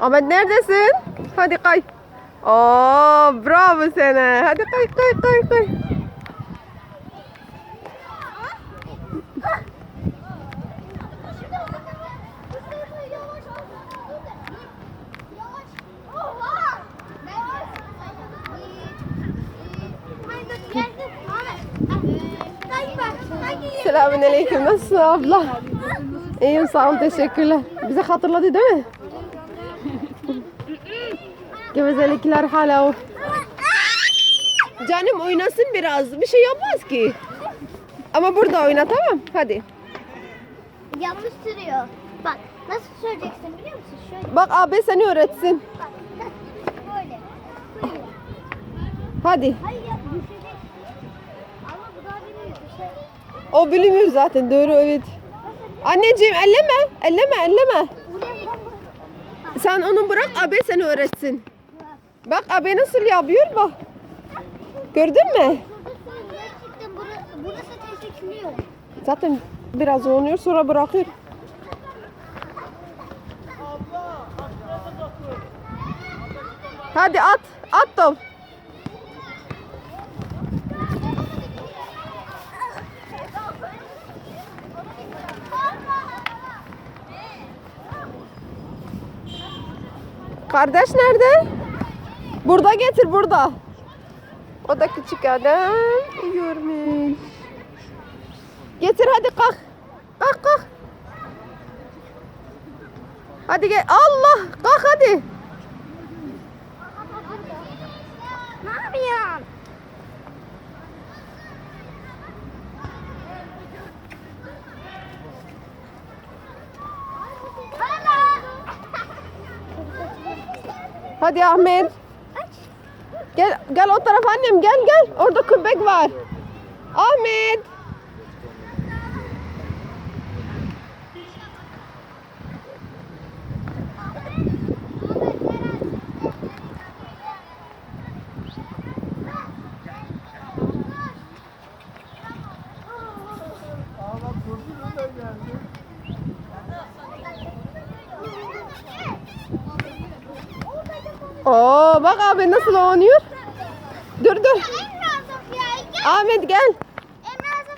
Ahmet neredesin? Hadi kay. Oo, bravo sana. Hadi kay kay kay kay. Selamünaleyküm. Nasılsın abla? İyiyim sağ ol teşekkürler. Bize hatırladı değil mi? Gevezelikler hala o. Canım oynasın biraz. Bir şey yapmaz ki. Ama burada oyna tamam. Hadi. Yanlış sürüyor. Bak nasıl süreceksin biliyor musun? Şöyle Bak abi seni öğretsin. bak. Böyle. Böyle. Hadi. Hayır ya düşecek. Ama bu daha bilmiyor şey. O bilmiyor zaten doğru evet. Anneciğim elleme. Elleme elleme. Sen onu bırak abi seni öğretsin. Bak abi nasıl yapıyor bak. Gördün mü? Zaten biraz oynuyor sonra bırakıyor. Hadi at. At top. Kardeş nerede? Burada getir burada. O da küçük adam. Görmüş. Getir hadi kalk. Kalk kalk. Hadi gel. Allah kalk hadi. Ne yapıyorsun? Hadi Ahmet. Gel gel o tarafa annem gel gel. Orada köpek var. Ahmet. Oo bak abi nasıl oynuyor. Dur dur. Ahmet gel.